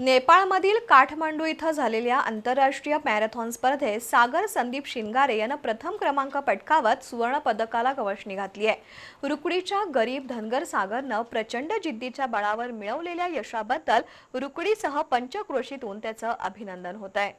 नेपाळमधील काठमांडू इथं झालेल्या आंतरराष्ट्रीय मॅरेथॉन स्पर्धेत सागर संदीप शिंगारे यानं प्रथम क्रमांक पटकावत सुवर्ण पदकाला घातली आहे. रुकडीच्या गरीब धनगर सागरनं प्रचंड जिद्दीच्या बळावर मिळवलेल्या यशाबद्दल रुकडीसह पंचक्रोशीतून त्याचं अभिनंदन होत आहे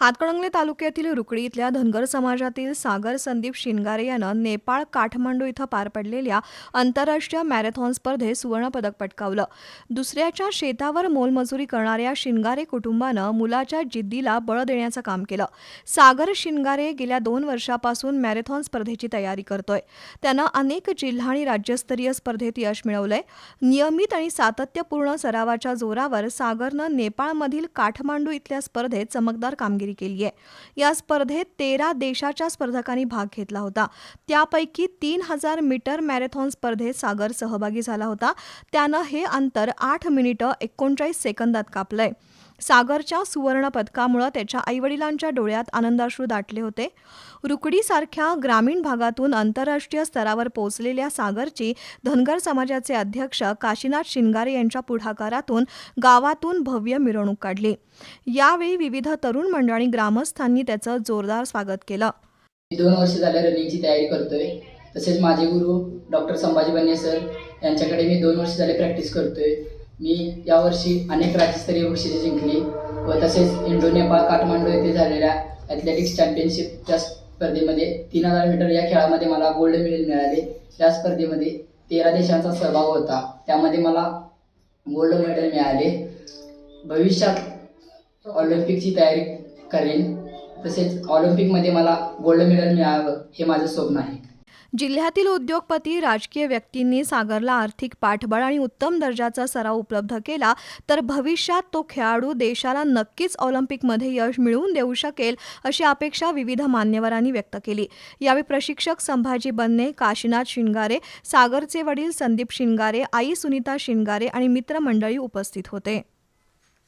हातकणंगले तालुक्यातील रुकडी इथल्या धनगर समाजातील सागर संदीप शिनगारे यानं नेपाळ काठमांडू इथं पार पडलेल्या आंतरराष्ट्रीय मॅरेथॉन स्पर्धेत सुवर्णपदक पटकावलं. दुसऱ्याच्या शेतावर मोलमजुरी करणाऱ्या शिनगारे कुटुंबानं मुलाच्या जिद्दीला बळ देण्याचं काम केलं. सागर शिनगारे गेल्या दोन वर्षापासून मॅरेथॉन स्पर्धेची तयारी करतोय. त्यानं अनेक जिल्हा आणि राज्यस्तरीय स्पर्धेत यश मिळवलंय. नियमित आणि सातत्यपूर्ण सरावाच्या जोरावर सागरनं नेपाळमधील काठमांडू इथल्या स्पर्धेत चमकदार कामगिरी केली आहे. या स्पर्धेत तेरा देशाच्या स्पर्धकांनी भाग घेतला होता. त्यापैकी तीन हजार मीटर मॅरेथॉन स्पर्धेत सागर सहभागी झाला होता. त्यानं हे अंतर आठ मिनिटं एकोणचाळीस सेकंदात कापलंय. सागरच्या सुवर्ण पदकामुळं त्याच्या आईवडिलांच्या डोळ्यात आनंदाश्रू दाटले होते. रुकडीसारख्या ग्रामीण भागातून आंतरराष्ट्रीय स्तरावर पोहोचलेल्या सागरची धनगर समाजाचे अध्यक्ष काशीनाथ शिंगारे यांच्या पुढाकारातून गावातून भव्य मिरवणूक काढली. यावेळी विविध तरुण मंडळ आणि ग्रामस्थांनी त्याचं जोरदार स्वागत केलं. दोन वर्ष झाले रनिंगची तयारी करतोय. तसेच माझे गुरु डॉक्टर संभाजी बन्ने सर यांच्याकडे मी दोन वर्ष झाले प्रॅक्टिस करतोय. मी यावर्षी अनेक राज्यस्तरीय बक्षिसे जिंकली व तसेच इंडो नेपाळ काठमांडू येथे झालेल्या ॲथलेटिक्स चॅम्पियनशिपच्या स्पर्धेमध्ये तीन हजार मीटर या खेळामध्ये मला गोल्ड मेडल मिळाले. या स्पर्धेमध्ये तेरा देशांचा सहभाग होता. त्यामध्ये मला गोल्ड मेडल मिळाले. भविष्यात ऑलिम्पिकची तयारी करेन. तसेच ऑलिम्पिकमध्ये मला गोल्ड मेडल मिळावं हे माझं स्वप्न आहे. जिल्ह्यातील उद्योगपती राजकीय व्यक्तींनी सागरला आर्थिक पाठबळ आणि उत्तम दर्जाचा सराव उपलब्ध केला तर भविष्यात तो खेळाडू देशाला नक्कीच ऑलिम्पिकमध्ये यश मिळवून देऊ शकेल अशी अपेक्षा विविध मान्यवरांनी व्यक्त केली. यावेळी प्रशिक्षक संभाजी बन्ने काशीनाथ शिंगारे सागरचे वडील संदीप शिंगारे आई सुनीता शिंगारे आणि मित्रमंडळी उपस्थित होते.